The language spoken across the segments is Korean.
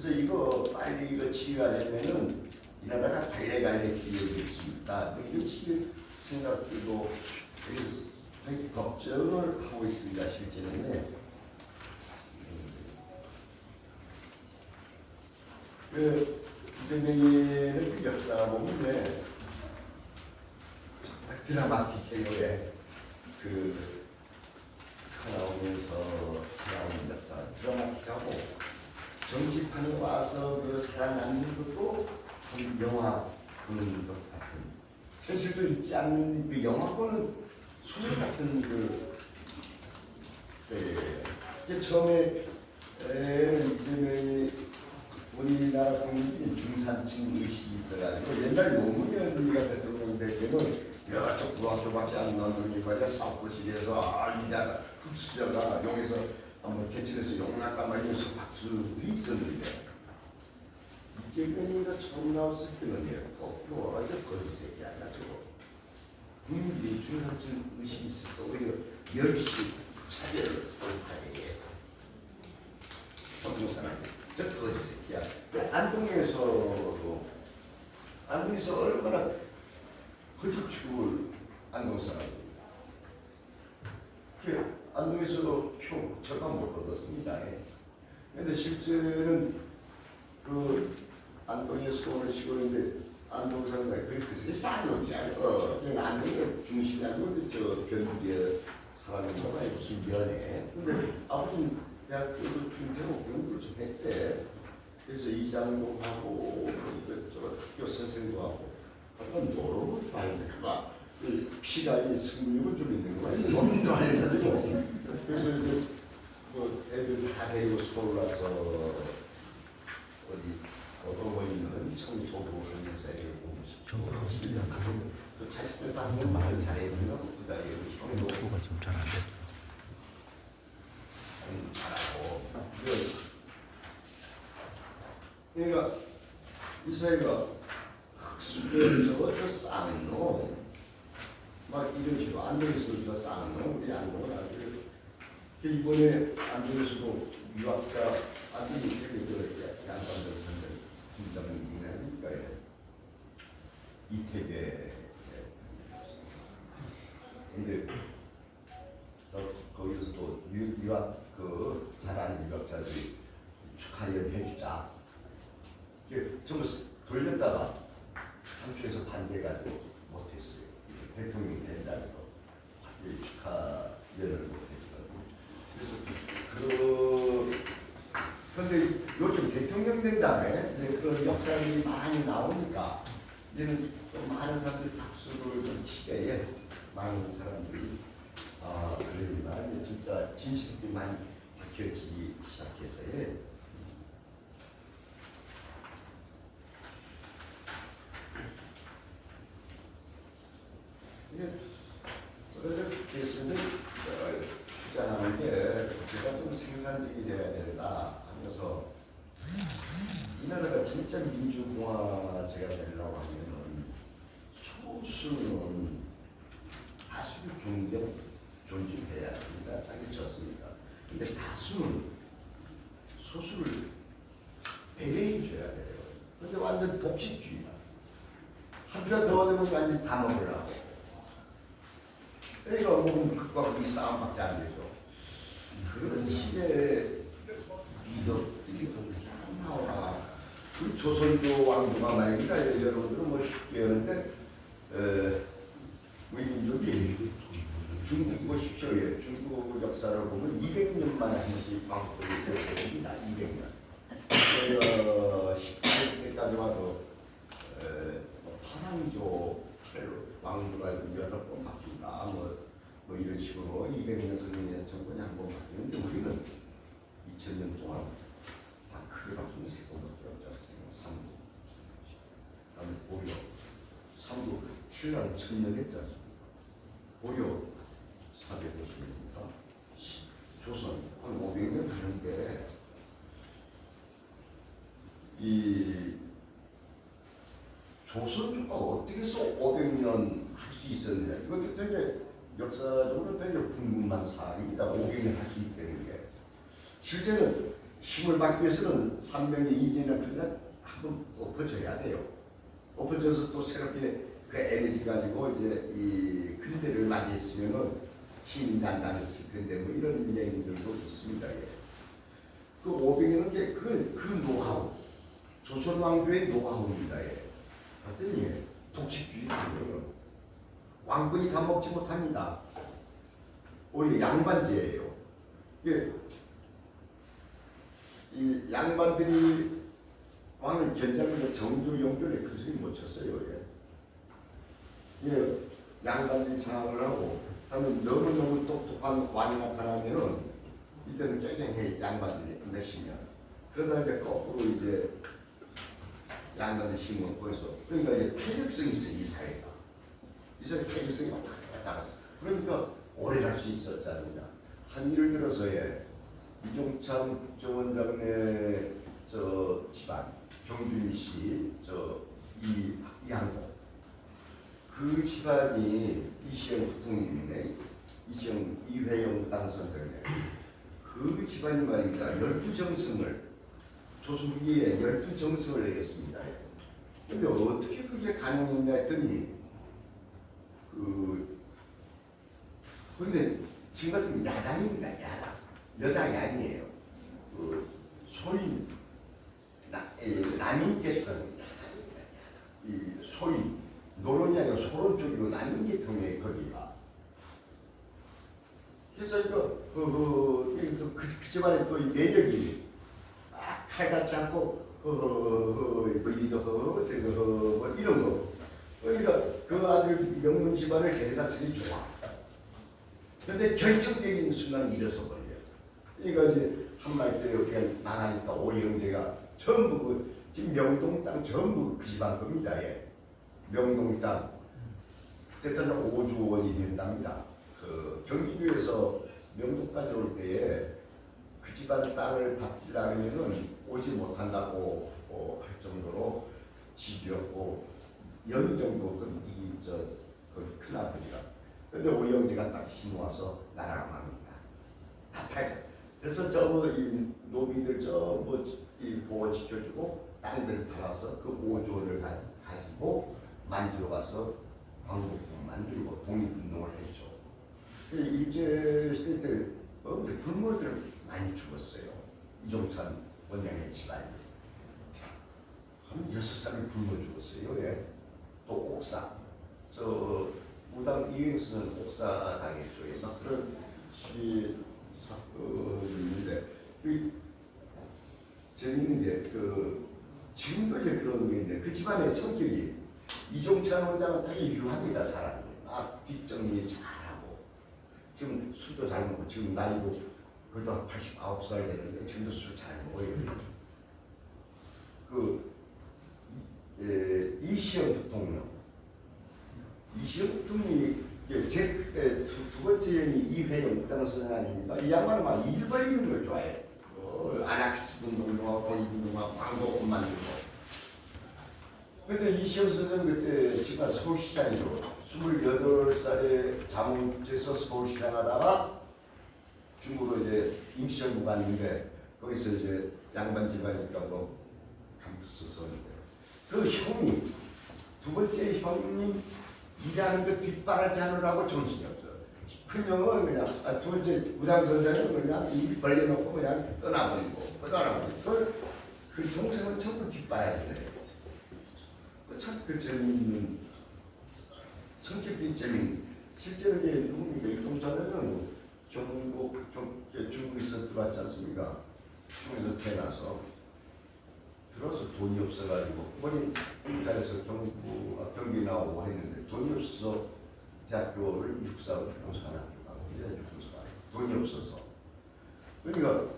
그래서 이거 빨리 이거 치유하려면은 이 나라가 갈래갈래 기회가 있습니다. 이거 치유 생각들도 되게 걱정을 하고 있습니다. 실제는. 그 이재명이는 그 역사 보면 왜 정말 드라마틱해요. 그 나오면서 살아오는 역사 드라마틱하고 정치판에 와서 그 살아남는 것도 좀 영화 보는 것 같은 현실도 있지 않는 그 영화 보는 소설 같은 그 네. 이게 처음에 에, 이재명이 우리나라 국민이 중산층 의식이 있어가지고 옛날 노무현이가 대통령 될 때는 여러 쪽 부학교밖에 안 나오는 거자 사업고식에서 아 이자가 흑수저가 용에서 한번 개천에서 용날까 막 이러면서 박수들이 있었는데 이재명이가 처음 나왔을 때는 얘 거꾸로 어제 거짓 새끼 아니야 저거 국민들이 중산층 의식이 있어서 오히려 멸시 차별을 돌파해 어떤 사람이. 저 거짓 새끼야. 그 안동에서도 안동에서 얼마나 거짓 축을 안동 사람들 그 안동에서도 표 절반 못 얻었습니다. 예. 근데 실제는 그 안동에서 오늘 시골인데 안동 사람들 그게 그게 싼 돈이야. 어, 안동의 중심이 아니고 저 변두리에 사람인가 봐요. 무슨 면에. 근데 아무튼 대학교도 중퇴고 공부를 좀 했대. 그래서 이장도 하고 뭐 이것저것 학교 선생도 하고 어떤 노름을 이 피가 이 승부욕을 좀 있는 거야 노름 좋아해가지고. 그래서 이제 뭐 애들 다 데리고 서울 와서 어디 어떤 있는 청소부 하면서 애들 공부시키고 실력하고 또 자식들 다 하면 말 잘해주면 그다. 형도 공부가 좀 잘안 돼서 공부 잘하고. 그 그러니까 이 사회가 흑수저 저저 쌍놈 막 이런 식으로 안동에서도 저 쌍놈 우리 안동은 아주 그 이번에 안동에서도 유학자 안동이 되게 그 양반들 선들 김정민이니까 이태계 근데 어, 거기서도 유, 유학 그 잘하는 유학자들이 축하를 해주자. 전부 돌렸다가 한쪽에서 반대가 못했어요. 대통령이 된다는 거. 이 축하를 못했거든요. 그래서 그 그런데 요즘 대통령 된 다음에 역사들이 많이 나오니까 이제는 좀 많은 사람들이 박수를 좀 치게 많은 사람들이 아 그러지만 진짜 진실이 많이 밝혀지기 시작해서 예. 저를 계시는 주장하는 게 제가 좀 생산적이 돼야 된다 하면서 이 나라가 진짜 민주공화제가 되려고 하면은 소수는 다수를 존경, 존중해야 됩니다. 자기 졌습니다. 근데 다수는 소수를 배려해 줘야 돼요. 근데 완전 법칙주의다. 한표더 얻으면 완전 다 먹으려고. 그러니까 뭐는 극과 극이 싸움밖에 안 되죠. 그런 식의 미덕들이 좀 나오나. 조선조 왕조가 말입니다. 여러분들은 뭐 쉽게 하는데 에, 우리 민족이 중국 보십시오. 예. 중국 역사를 보면 200년만 한시 왕국이 되었습니다. 200년. 어, 18세까지 와도 에, 뭐 파랑조 왕조가 여덟 번 바뀐다. 뭐, 뭐 이런 식으로 200년, 300년 정권이 한 번 바뀌는데 우리는 2000년 동안 다 크게 바뀌는 세 번밖에 없었어요. 3, 그 다음에 고려, 3도 신라는 천년 했지 않습니까? 고려 450년입니다. 조선 한 500년 되는데 이 조선조가 어떻게 해서 500년 할 수 있었냐 이것도 되게 역사적으로 되게 궁금한 사항입니다. 500년 할 수 있다는 게 실제는 힘을 받기 위해서는 삼명의 이기나 그러니까 한번 엎어져야 돼요. 엎어져서 또 새롭게 그 에너지 가지고 이제 이 근대를 맞이했으면은 힘이 난다는 그런데 뭐 이런 얘기들도 있습니다. 예. 그 오병이는 게 그, 그 노하우, 조선 왕조의 노하우입니다. 예. 어떤 예, 독식주의예요. 왕권이 다 먹지 못합니다. 오히려 양반제예요. 예. 이 양반들이 왕을 견제하는 정조 용변에 그 소리 못 쳤어요. 예. 예, 양반들이 장악을 하고 하면 너무너무 똑똑한 왕이 나타나면은 이때는 깽깽해 양반들이 몇십 년. 그러다 이제 거꾸로 이제 양반들 힘을 보여서 그러니까 이제 탄력성이 있어 이 사회가. 이 사회 탄력성이 왔다. 그러니까 오래 갈 수 있었잖아요. 한 예를 들어서 예, 이종찬 국정원장의 저 집안 경준이 씨저 이 이양호 그 집안이 이시영 부통님이네 이시영 이회영 부당선생네 그 집안이 말입니다 열두 정승을 조수기에 열두 정승을 내겠습니다. 근데 어떻게 그게 가능했냐 했더니 그 근데 지금 같은 야당입니다 야당 여당이 아니에요. 그 소위 나, 에, 남인계통은 야당입니다. 야당. 이 소위 노론이 아니라 소론 쪽이고 남인계통의 거기가. 그래서 이거 그, 그, 그, 그, 그 집안에 또이 매력이 막 칼같지 않고 허허허 뭐 이거 허 저거 허뭐 이런 거. 그러니까 그 아들 명문 집안을 데려다 쓰기 좋아. 근데 결정적인 순간 일어서 버려. 그러니까 이제 한마디 때 우리가 나가니까 오영재가 전부 그 지금 명동 땅 전부 그 집안 겁니다. 예. 명동 땅 그때는 5조 원이 된답니다. 그 경기도에서 명동까지 올 때에 그 집안 땅을 밭질하면은 오지 못한다고 어, 할 정도로 집이었고 여기 정도 그이저 그 큰아버지가 근데 오영재가 딱 힘 모아서 나라가 망했다. 다 팔자. 그래서 저이 노비들 저뭐이 보호 지켜주고 땅들을 팔아서 그 5조 원을 가- 가지고 만주로 가서 광복동 만들고 독립운동을 했죠. 그 일제 시대 때 어, 굶어들 많이 죽었어요. 이종찬 원장의 집안이 한 여섯 사람이 굶어 죽었어요. 예. 또 옥사 저 무당 이행수는 옥사 당의 쪽에서 그런 시 사건인데 그 재밌는 게 그 지금도 이제 그런 게인데 그 집안의 성격이 이종찬 원장은 되게 유합니다 사람이. 막 뒷정리 잘하고. 지금 술도 잘 먹고 지금 나이도 그래도 89살 되는데 지금도 술 잘 먹어요. 그 이- 에, 이시영 부통령. 이시영 부통령이 예, 제 그때 두, 두 번째 형이 이회영 부당선 아닙니까? 이 양반은 막 일 벌리는 걸 좋아해. 어, 아나키스 운동도 하고 독립운동도 하고 광고 만들고. 근데 이시영 선생님 그때 제가 서울시장이로 28살에 자문제서 서울시장 하다가 중국으로 이제 임시정부 갔는데 거기서 이제 양반 집안이니까 뭐 감투서 서는데 그 형님 두 번째 형님 일하는 거 뒷바라지 하느라고 정신이 없어. 큰 형은 그냥 아, 두 번째 부장 선생은 그냥 입 벌려놓고 그냥 떠나버리고 떠나버리고 그, 그 동생은 전부 뒷바라지네. 참그 재미있는 성격이 재미있는 실제로 이제 누굽니까 이종찬은 경북 경, 중국에서 들어왔지 않습니까? 중국에서 태어나서 들어서 돈이 없어가지고 부모님 우리나라에서 경부 아, 경기 나오고 했는데 돈이 없어서 대학교를 육사하고 중고사관 학교 가고 이제 중고사관 돈이 없어서. 그러니까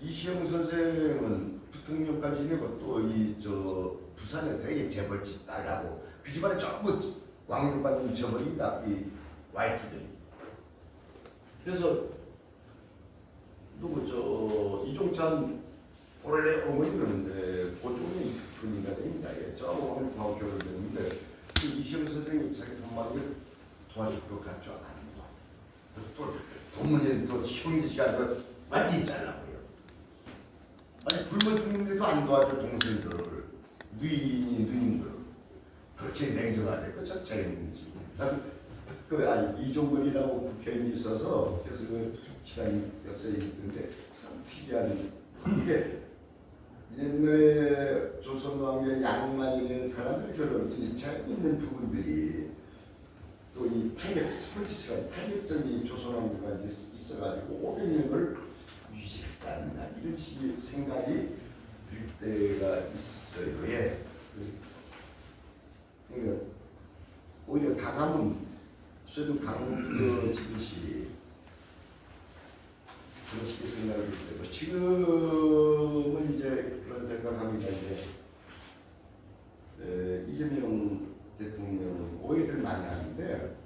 이시영 선생은 부통령까지 내고 또 이 저 부산에 되게 재벌집 딸하고 그 집안에 전부 왕족받은 재벌이다 이 와이프들이. 그래서 누구 저 이종찬 원래 어머니는 고종이. 예, 저 어머니하고 결혼했는데 그 이시영 선생이 자기 엄마를 도와줄 것 같죠 않습니다. 또 동문이 또 형제가 또 완전히 잘나고요. 아니 굶어 죽는데도 안 도와줘 동생들을 누이니 누님들 그렇게 냉정하게 그저 재밌는지 그 아니 이종근이라고 국회의원이 있어서 그래서 그 시간이 역사에 있는데 참 특이한 이게 옛날에 조선왕의 양만이 된 사람들 그런 이차 있는 부분들이 또 이 탄력 스포츠가 탄력성이 조선왕조가 있- 있어가지고 500년을 유지했지 않나 이런 식의 생각이 들 때가 있어요. 예. 그러니까 오히려 강함은 쇠도 강도 지듯이 식의 생각을 들고 지금은 이제 그런 생각합니다. 이제 에, 이재명 대통령은 오해를 많이 하는데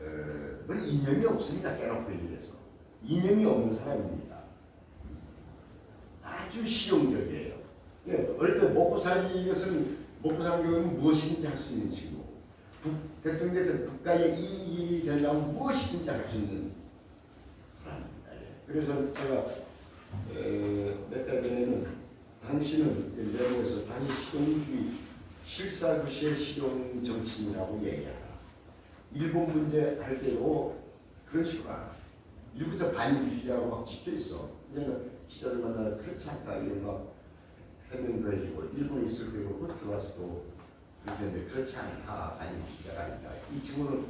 에, 뭐 이념이 없습니다. 깨놓고 얘기해서 이념이 없는 사람입니다. 아주 실용적이에요. 예, 어릴 때 먹고 살기 것은 먹고 살기 는 무엇이든지 할 수 있는 친구. 국, 대통령에서 국가의 이익이 되려면 무엇이든지 할 수 있는 사람입니다. 예. 그래서 제가 몇달 전에는 당신은 내부에서 당시 실용주의 실사구시의 실용 정치인이라고 얘기하라. 일본 문제 할 때도 그런 식으로 하라. 일본에서 반인주의자고 막 찍혀 있어. 이제는 기자들 만나 그렇지 않다 이런 막 해명도 해주고 일본에 있을 때도 그 들어와서도 그렇게 했는데 그렇지 않다 반인주의자가 아니다. 이 친구는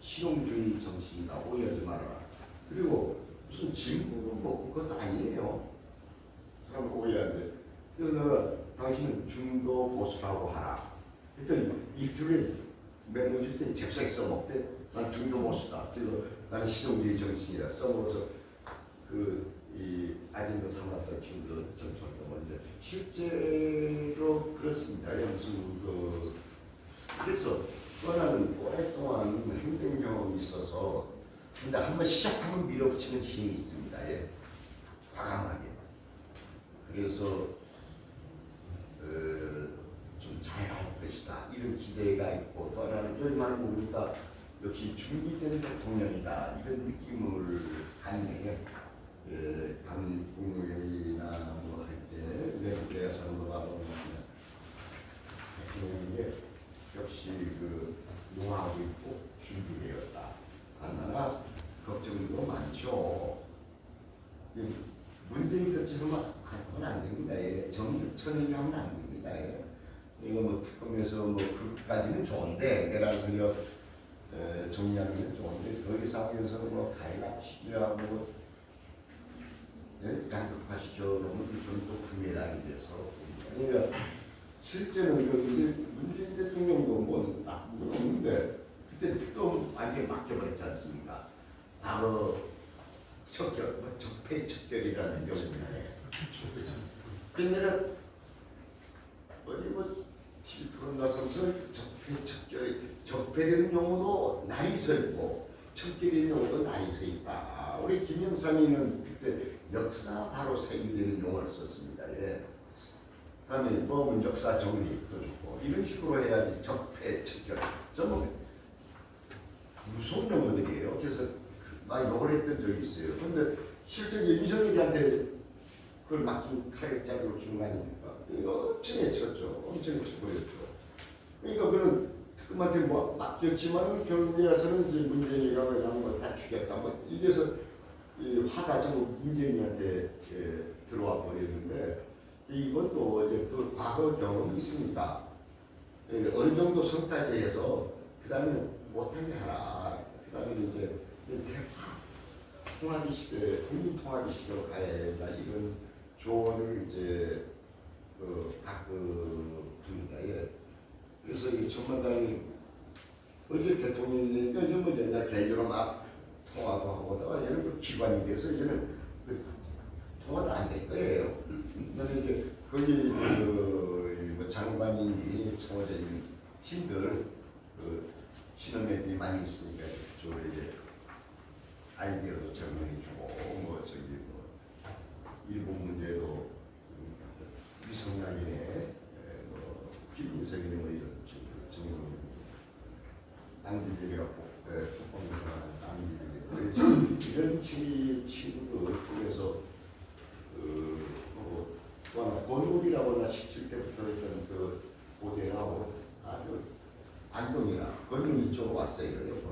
실용주의 정신이다 오해하지 말아라. 그리고 무슨 진보도 뭐 그것도 아니에요. 사람 오해하는데 그래서 당신은 중도 보수라고 하라. 그랬더니 일주일에 맹모 줄때 잽싸게 써먹대. 난 중도 보수다. 그리고 나는 실용주의 정신이다. 써먹어서 그이 아젠다 삼아서 지금도 정치활동 하는데 실제로 그렇습니다. 예, 무슨 그 그래서 떠나는 오랫동안 행정 경험이 있어서 근데 한번 시작하면 밀어붙이는 힘이 있습니다. 예. 과감하게. 그래서 어, 좀 잘할 것이다 이런 기대가 있고 또 하나는 요즘하는 보니까 역시 준비된 대통령이다 이런 느낌을 갖네요. 그 당국회의나 뭐 할 때 외국에 선거가 오면 대통령에게 역시 그 노하고 있고 준비되었다. 하나 걱정도 많죠. 이 문재인 것처럼 하면 안 됩니다. 예. 정득천하게 하면 안 됩니다. 예. 이거 뭐 특검에서 뭐 그까지는 좋은데 세력 에, 정리하는 게 좋은데 거기서 하면서 뭐 갈라치기하고 예? 양극화시켜 놓으면 그건 또 부메랑이 돼서 그러니까 실제는 그 이제 문재인 대통령도 뭐 나쁜 건 없는데 그때 특검 완전히 맡겨버렸지 않습니까? 과거 척결, 뭐 적폐 척결이라는 명분에 근데 내가 어디 뭐 TV 프로그램 나서면서 적폐 척결, 적폐라는 용어도 날이 서 있고 척결이라는 용어도 날이 서 있다. 우리 김영삼이는 그때 역사 바로 세기라는 용어를 썼습니다. 예. 다음에 뭐 역사 정리 그렇고 이런 식으로 해야지 적폐 척결 좀 무서운 용어들이에요. 그래서 많이 욕을 했던 적이 있어요. 근데 실제 윤석열이한테 그걸 맡긴 칼자리로? 이거 엄청 해쳤죠. 엄청 해쳐버렸죠. 그러니까 그는 특검한테 뭐 맡겼지만 결국에 와서는 이제 문재인이가 그냥 뭐다 죽였다. 뭐 이게서 이 화가 좀 문재인한테 예, 들어와 버렸는데 이것도 이제 그 과거 경험이 있으니까 예, 어느 정도 성타제해서 그 다음에 못하게 하라. 그 다음에 이제 대파 통합의 시대, 국민 통합의 시대로 가야 된다. 이런 조언을 이제 그각그 줍니다. 예. 그래서 이 전반당이 어제 대통령이니까 이제 뭐 옛날 개인적으로 막 통화도 하고 또 얘는 그 기관이 돼서 이제는 그 통화도 안 될 거예요. 근데 이제 거기 그뭐 장관이니 청와대인 팀들 그 신혼애들이 많이 있으니까 저 이제 아이디어도 제공해주고 뭐 저기 뭐 일본 문제도 위 성락이네. 뭐 김인석이네 뭐 이런 정정 남들이라고 뚜껑이나 남들이 이런 치 친구들 그래서 또 하나 권울이라고 나 17대부터 했던 그 고대하고 아주 안동이나 거기는 이쪽으로 왔어요. 여기는.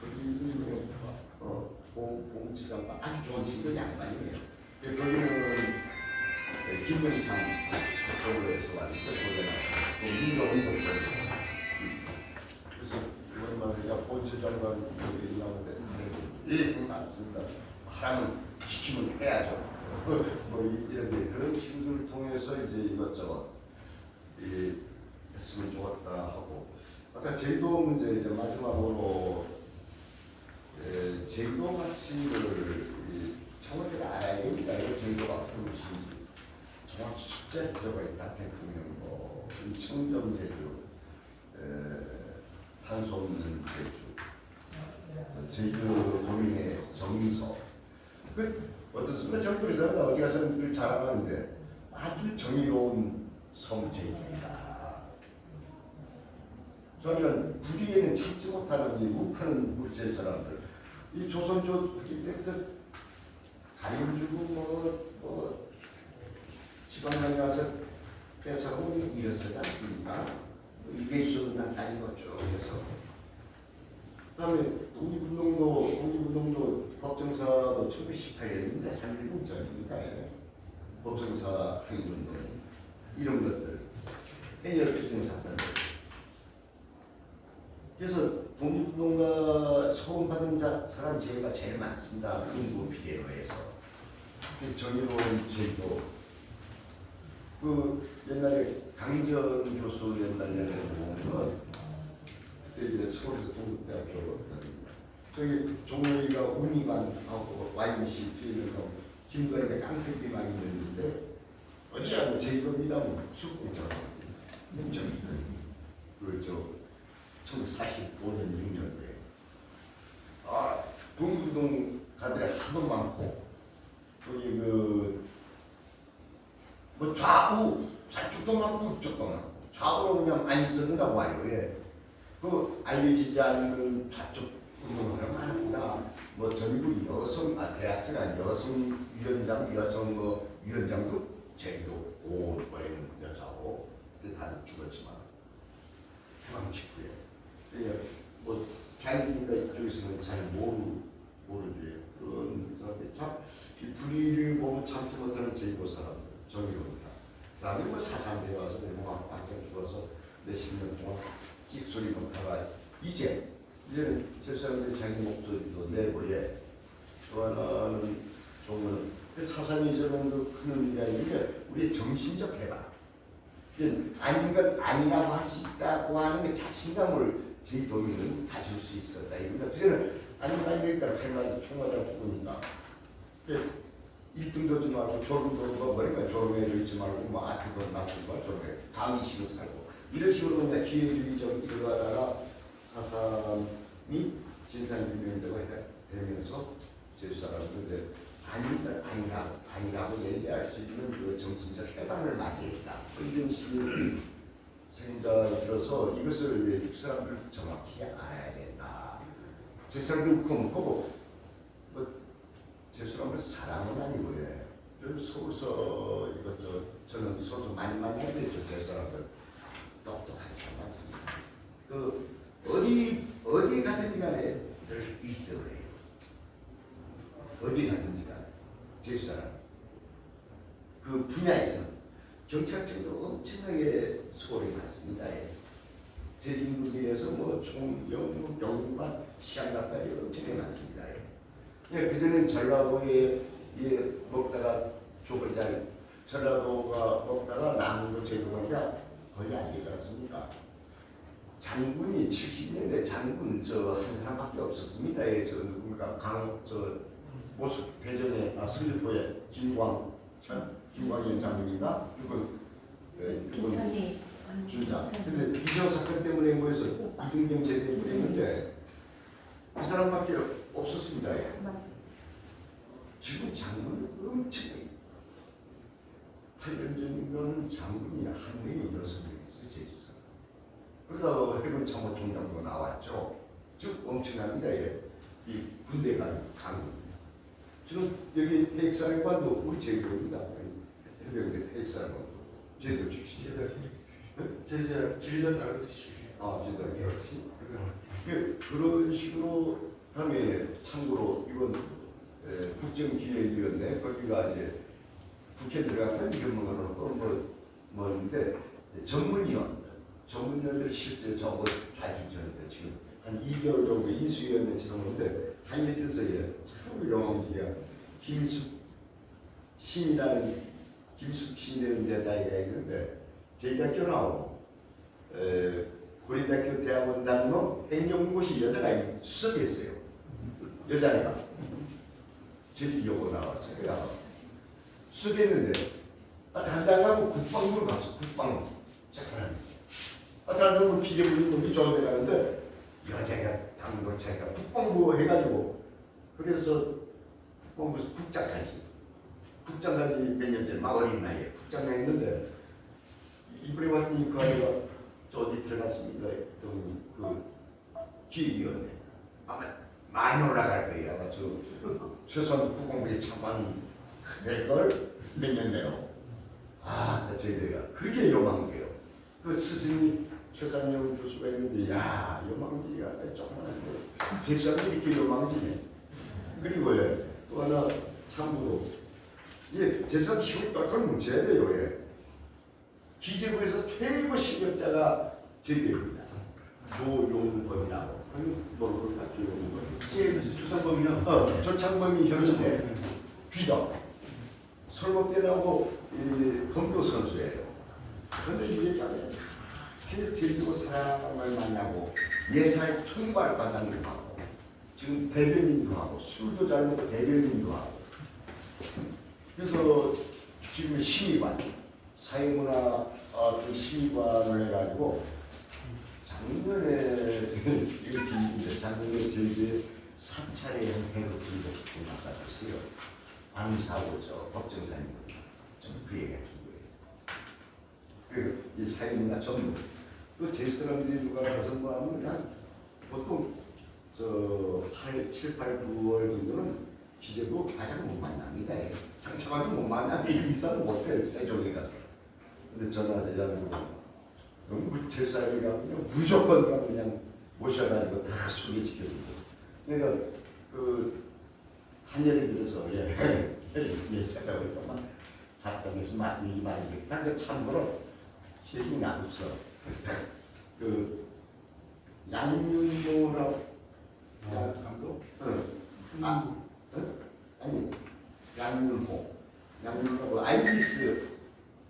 거기는 어, 봉, 봉지가 아주 좋은 친구 양반 3년 이상 법으로 해서 완전 보내놨습니다. 민감한 것이죠. 그래서 이번만에 야권체 장관 얘기 나오는데 예, 맞습니다. 하라면 지키면 해야죠. 뭐 이런 게 그런 친구들을 통해서 이제 이것저것 이 했으면 좋았다 하고 아까 제도 문제 이제 마지막으로 예, 제도 가치를 청와대가 알아야 됩니다. 이거 제도가 어떤 것인지. 정확히 숫자에 들어가 있다. 대통령 뭐 청정 제주, 에, 탄소 없는 제주, 제주 도민의 정서. 그 어떻습니까? 정부에서 어디 가서 늘 자랑하는데 아주 정의로운 섬 제주이다. 저는 부리에는 참지 못하는 이 욱하는 물질 사람들, 이 조선조 부리 때부터 가림 주고 뭐, 뭐 지방에 와서 뺏어가고 이랬었지 않습니까? 이게 수는 아닌 거죠. 그래서 그다음에 독립운동도 독립운동도 법정사도 1918년인데 3.1군 전입니다. 법정사 항의운동 이런 것들 해녀 투쟁 사건들 그래서 독립운동가 소원받은 자 사람 제가 제일 많습니다. 인구 비례로 해서 그 정의로운 제도 그 옛날에 강전 교수 옛날에 보면 그때 이제 서울에서 동국대학교 저기 종로이가 운이만 하고 YMC 뒤에는 김도현의 깡패들이 많이 있는데 어디야 제이동이다 숙공장 그저 1945년 6년도에. 아 독립운동 가들이 하도 많고 거기 그 뭐 좌우 좌쪽도 많고 우쪽도 많고 좌우로 그냥 많이 있었는가 봐요. 예. 그 알려지지 않는 좌쪽 운동을 많습니다. 뭐 전국 여성 아 대학생한 여성 위원장 여성 뭐 위원장도 제도 오 버리는 여자고 그때 다들 죽었지만 해방 직후에 그러니까 뭐 자기니까 이쪽에서는 잘 모르 모르지 그런 사람들 참이 분위기를 보면 참지 못하는 제고 사람들 정의로입니다. 그 다음에 뭐 사상대 와서 뭐 완전 죽어서 몇십 년 동안 찍소리 못하가 이제 이제는 제 사람들이 자기 목소리도 내고 예. 또 하나는 좋은 그 사상이 저는 그큰 의미가 있는 게 우리의 정신적 해방. 그 아닌 것 아니라고 할 수 있다고 하는 게 자신감을 제 도민은 가질 수 있었다. 이겁니다. 그전에는 아닌가 이러니까 할머니 총맞아 죽으니까. 1등도 지 말고 졸음도 뭐 머리가 졸음에 있지 말고 뭐 나서지 말고 졸음에 식으로 살고. 이런 식으로 그냥 기회주의적 일어나다가 사삼이 진상규명되고 되면서 제사람들 아니다 아니라고 아니라고 얘기할 수 있는 그 정신적 해방을 맞이했다. 뭐 이런 식의 생각이 들어서 이것을 죽사람들 정확히 알아야 된다. 제사람들 웃고먹고 뭐 제사람을 자랑은 아니고 예. 좀 서울서 이것저 저는 소설 많이 많이 해드렸죠 제사람들 똑똑한 사람 많습니다 그 어디 어디 가든지 간에 늘 일적을 해요. 어디 가든지 간에 제주사람 그 분야에서는 경찰청도 엄청나게 수고를 많습니다. 예. 대진군에서 뭐뭐 경관, 시한각까지 엄청나게 많습니다. 예. 예, 그전엔 전라도에 예, 먹다가 죽을 자 전라도가 먹다가 남도 제도가 거의 안 되지 않습니까? 장군이 70년대 장군 저 한 사람밖에 없었습니다. 예, 저 누군가 강저 모습 대전에 아 서귀포에 김광 현 김광현 장군인가 그건 예, 준장. 근데 비서 사건 때문에 모여서 이등병 제대를 했는데 그 사람밖에 없었습니다. 예. 지금 장군은 엄청 8년 전이면 장군이 한 명이 여섯 명 있어요, 제주사. 그러다가 해군 참모총장도 나왔죠. 즉 엄청납니다. 예. 이 군대가 장군. 지금 여기 핵사령관도 우리 제국입니다. 해병대 사람은 제도 출신. 제제 지리도 따로. 아, 제도 역시. 그 그런 식으로 다음에 참고로 이건 에, 국정기획위원회 거기가 이제 국회 들어가면 이름으로 뭐 뭐인데 전문위원 전문위원들 실제 저거 좌주전인데 지금 한 2개월 정도 인수위원회 지났는데 한일에서의 참 영웅이야 김숙 신이라는 김숙 신이라는 여자애가 있는데 저희 학교 나오고 에, 고려대학교 대학원 다니는 행정고시 여자가 수석했어요. 여자애가 제주 여고 나왔어요. 야, 수석했는데 아, 단장하고 국방부를 갔어. 국방부. 잠깐. 아, 단장은 기재부인 놈이 저한테 가는데 여자가 당도차가 국방부 해가지고 그래서 국방부에서 국장까지 국장까지 몇 년째 마흔인 나이에 국장을 했는데 이번에 왔더니 그 아이가 저 어디 들어갔습니다. 했더니 그 기획위원회 아마 많이 올라갈 거예요. 저 최소한 국방부에 차관 될걸 몇 년 내로 아, 저희가 그렇게 요망한 게요. 그 스승님 최상영 교수가 있는데 야 요망지가 조그만한데 재수하면 이렇게 요망지네. 그리고 예, 또 하나 참고로 예, 재산 기록 딱걸 뭉쳐야 돼요. 예. 기재부에서 최고 실력자가 저희들입니다. 조용범이라고. 아니, 모르겠다, 조용범. 제에서 주상범이요. 어, 조창범이 현재 귀덕. 설법대 나오고 이 검도 선수예요. 그런데 이게 까면 이렇게 들고 사람을 만나고 예살 총괄 과장도 하고 지금 대변인도 하고 술도 잘 먹고 대변인도 하고 그래서 지금 심의관 사회문화 어, 그 심의관을 해가지고 작년에 이렇게 있는데 작년에 저희 사찰에 배로 들고 나가셨어요. 방사고 저 법정사님 좀그 얘기 해 준 거예요. 그이 사회문화 전문 또제 사람들이 누가 가서 뭐 하면 그냥 보통 저 8, 7, 8, 9월 정도는 기재부 가장 못 만납니다. 장차관도 못 만나면 인사도 못해 세종에 가서. 근데 전화 대장으로 너무 제 사람이 가면 무조건 그냥 모셔가지고 다 소개시켜주고. 그러니까 그 한예를 들어서 예, 얘기하다고 했더만 작가에서 많이 이 말이 그 참고로 기억이 나 없어. 그 양윤모라고 어, 감독. 응. 아, 응? 아니 양윤호 양윤호 아이리스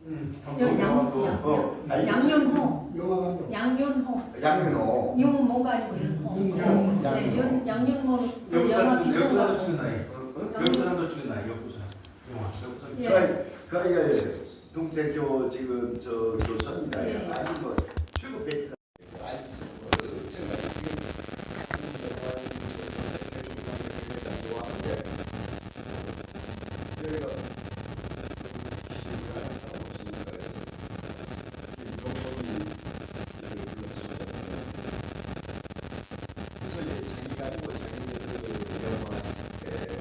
음. 양- 양- 어 아이리스 양윤호, 영화 감독. 양윤호, 양윤호 윤모가 아니고 윤호. 네, 양윤호. 윤 양윤호는 그 영화 여기서 여기서 기록하고. 찍은 나이. 어, 어? 여기서 찍은 나이 여기서 영화. 예. 그 그러니까 동태교 지금 저 교수입니다. 예. 아니 뭐 최고 베테랑 아이리스 뭐 어쩌나 지금 좋아하는데 여기가 기술가 사람 없으니까 이 동물이 그래서 이제 자기가 아니고 자기네들 영화에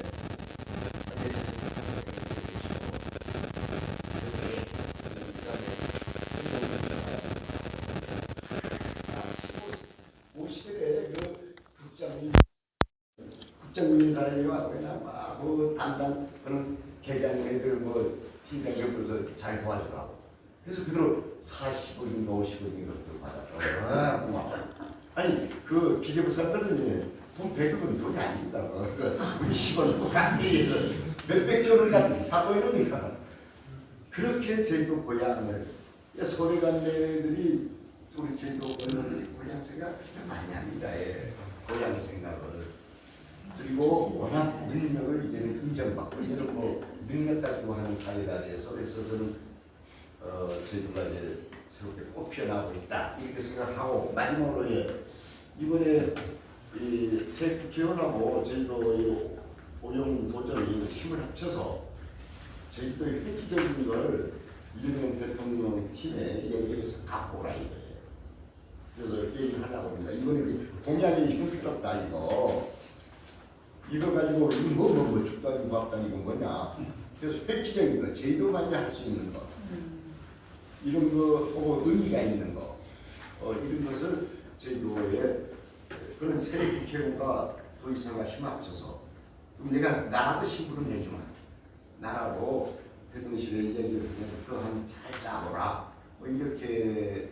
오시대 그 국장님 국장님 사람이 와서 그냥 막그 담당 그런 계장 애들 뭐 팀장 옆에서 잘 도와주라고. 그래서 그대로 40원인가 50원인가 그걸 받았다고. 아, 고마워 아니 그 기재부 사람들은 돈 100원 돈이 아닙니다. 그 우리 10원 간디 몇백조 원을 갖고 있으니까. 그렇게 제도 고향을 서울에 간 애들이 우리 제도 고향 생각 많이 합니다. 예. 고향 생각을 그리고 워낙 능력을 이제는 인정받고 이제는 뭐 능력 가지고 하는 사회가 돼서 그래서 저는 어 제도가 이제 새롭게 꽃피어나고 있다 이렇게 생각하고 마지막으로 예, 이번에 이새 국회의원하고 저희도 이 오용 도전이 힘을 합쳐서 저희도 획기적인 걸 이재명 대통령 팀에 여기에서 갖고 오라 이거예요. 그래서 게임을 하려고 합니다. 이거는 동양이 힘들었다 이거. 이거 가지고 이거 뭐, 뭐, 뭐, 축단이 무합단 이건 뭐냐. 그래서 획기적인 거, 제도만이 할 수 있는 거, 음. 이런 거 혹은 의미가 있는 거, 어, 이런 것을 제도에 그런 세력 국회의원과 도의사가 힘합쳐서 그럼 내가 나라도 심부름 해주마. 나라도 대통령실에 이야기를 하면 그거 한번 잘 짜보라. 뭐 이렇게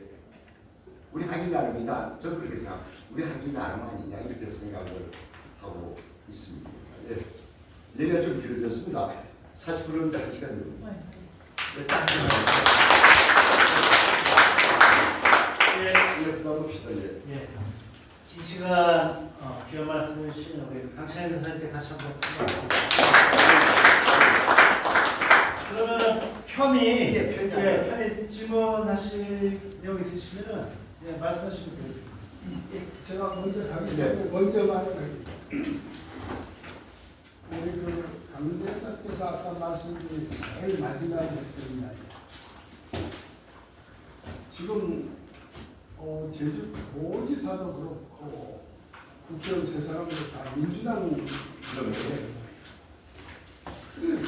우리 하기 나름이다. 저는 그렇게 생각. 우리 하기 나름 아니냐 이렇게 생각을 하고. 예. 얘기가 좀 길어졌습니다. 40분은 한 시간 됩니다. 네. 네, 딱 예, 이렇게 나봅시다. 예. 예. 긴 시간 어, 귀한 말씀을 주신 우리 강찬희 선생님께 다시 한번. 그러면은 편히 예, 편히 예, 편히 질문하실 내용 있으시면은 예, 말씀하시면 되겠습니다. 제가 먼저 가겠습니다. 먼저 말하겠습니다. 우리 그 강대사께서 아까 말씀드린 제일 마지막에 했던 이야기. 지금 어, 제주 도지사도 그렇고 국회의원 세 사람도 다 민주당 그래,